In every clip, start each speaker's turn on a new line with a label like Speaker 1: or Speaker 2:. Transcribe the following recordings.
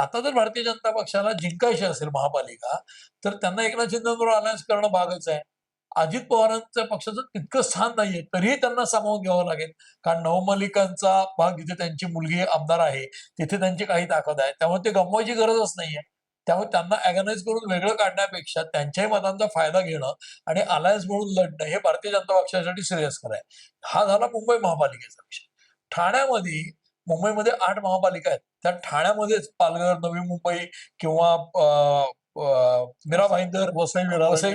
Speaker 1: आता जर भारतीय जनता पक्षाला जिंकायची असेल महापालिका तर त्यांना एकनाथ शिंदेबरोबर अलायन्स करणं भागच आहे. अजित पवारांच्या पक्षाचं तितकं स्थान नाहीये तरीही त्यांना सामावून घ्यावं लागेल. कारण नवमलिकांचा भाग जिथे त्यांची मुलगी आमदार आहे तिथे त्यांची काही ताकद आहे. त्यामुळे ते गमवायची गरजच नाहीये. त्यामुळे त्यांना अगनाईज करून वेगळं काढण्यापेक्षा त्यांच्याही मतांचा फायदा घेणं आणि अलायन्स म्हणून लढणं हे भारतीय जनता पक्षासाठी श्रेयस्कर आहे. हा झाला मुंबई महापालिकेचा विषय. ठाण्यामध्ये मुंबईमध्ये आठ महापालिका आहेत. त्या ठाण्यामध्येच पालघर नवी मुंबई किंवा मीरा भाईंदर
Speaker 2: वसई
Speaker 1: वसई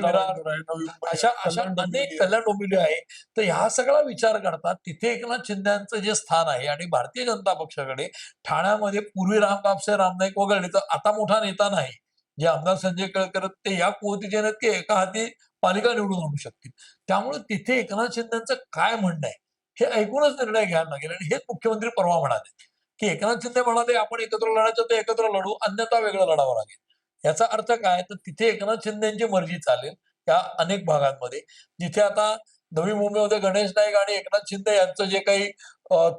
Speaker 1: अशा अशा अनेक. कल्याण डोंबिवली आहे. तर ह्या सगळा विचार करता तिथे एकनाथ शिंदेचं जे स्थान आहे आणि भारतीय जनता पक्षाकडे ठाण्यामध्ये पूर्वी राम कापसे राम नाईक वगळले तर आता मोठा नेता नाही. जे आमदार संजय केळकर ते या कुवतीचे की एका हाती पालिका निवडून आणू शकतील. त्यामुळे तिथे एकनाथ शिंदेचं काय म्हणणं आहे? हे ऐकूनच निर्णय घ्यायला लागेल. आणि हेच मुख्यमंत्री परवा म्हणाले की एकनाथ शिंदे म्हणाले आपण एकत्र लढायचं तर एकत्र लढू अन्यथा वेगळं लढावं लागेल. याचा अर्थ काय? तर तिथे एकनाथ शिंदेची मर्जी चालेल या अनेक भागांमध्ये. जिथे आता नवी मुंबईमध्ये गणेश नाईक आणि एकनाथ शिंदे यांचं जे काही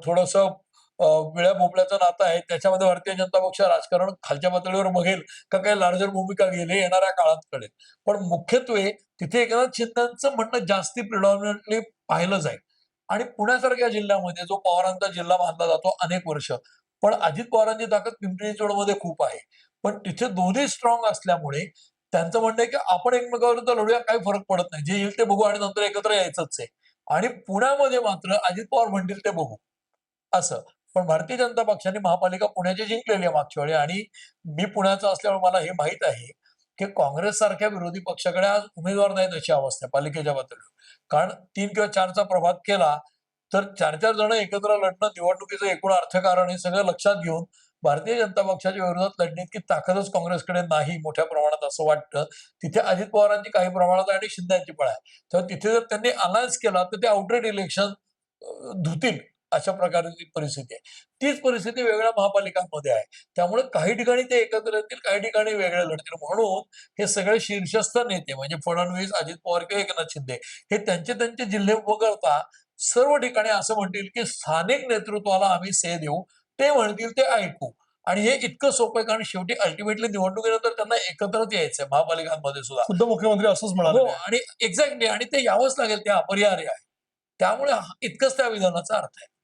Speaker 1: थोडस विळ्या भोपळ्याचं नातं आहे त्याच्यामध्ये भारतीय जनता पक्ष राजकारण खालच्या पातळीवर बघेल का काही लार्जर भूमिका घेईल हे येणाऱ्या काळात कळेल. पण मुख्यत्वे तिथे एकनाथ शिंदेचं म्हणणं जास्ती प्रिडॉमिनंटली पाहिलं जाईल आणि पुण्यासारख्या जिल्ह्यामध्ये जो पवारांचा जिल्हा मानला जातो अनेक वर्ष पण अजित पवारांची ताकद पिंपरी चिंचवडमध्ये खूप आहे. पण तिथे दोन्ही स्ट्रॉंग असल्यामुळे त्यांचं म्हणणं आहे की आपण एकमेकाविरुद्ध लढूया काही फरक पडत नाही. जे येईल ते बघू आणि नंतर एकत्र यायचंच आहे. आणि पुण्यामध्ये मात्र अजित पवार म्हणतील ते बघू. असं. पण भारतीय जनता पक्षाने महापालिका पुण्याची जिंकलेली आहे मागच्या वेळी आणि मी पुण्याचा असल्यामुळे मला हे माहीत आहे. की काँग्रेस सारख्या विरोधी पक्षाकडे आज उमेदवार नाहीत अशी अवस्था पालिकेच्या पातळीवर. कारण तीन किंवा चारचा प्रभात केला तर चार चार जण एकत्र लढणं निवडणुकीचं एकूण अर्थकारण हे सगळं लक्षात घेऊन भारतीय जनता पक्षाच्या विरोधात लढण्याची ताकदच काँग्रेसकडे नाही मोठ्या प्रमाणात असं वाटतं. तिथे अजित पवारांची काही प्रमाणात आणि शिंद्यांची पण आहे. तर तिथे जर त्यांनी अनाऊन्स केला तर ते आउटरेट इलेक्शन धुतील. अशा प्रकारची परिस्थिती आहे. तीच परिस्थिती वेगळ्या महापालिकांमध्ये आहे. त्यामुळे काही ठिकाणी ते एकत्र येतील काही ठिकाणी वेगळे लढतील. म्हणून हे सगळे शीर्षस्थ नेते म्हणजे फडणवीस अजित पवार किंवा एकनाथ शिंदे हे त्यांचे त्यांचे जिल्हे वगळता सर्व ठिकाणी असं म्हणतील की स्थानिक नेतृत्वाला आम्ही से देऊ ते म्हणतील ते ऐकू. आणि हे इतकं सोपं आहे कारण शेवटी अल्टिमेटली निवडणुकीनंतर त्यांना एकत्रच यायचंय महापालिकांमध्ये सुद्धा.
Speaker 2: खुद्द मुख्यमंत्री असंच म्हणाले.
Speaker 1: हो आणि एक्झॅक्टली आणि ते यावंच लागेल ते अपरिहार्य आहे. त्यामुळे इतकंच त्या विधानाचा अर्थ आहे.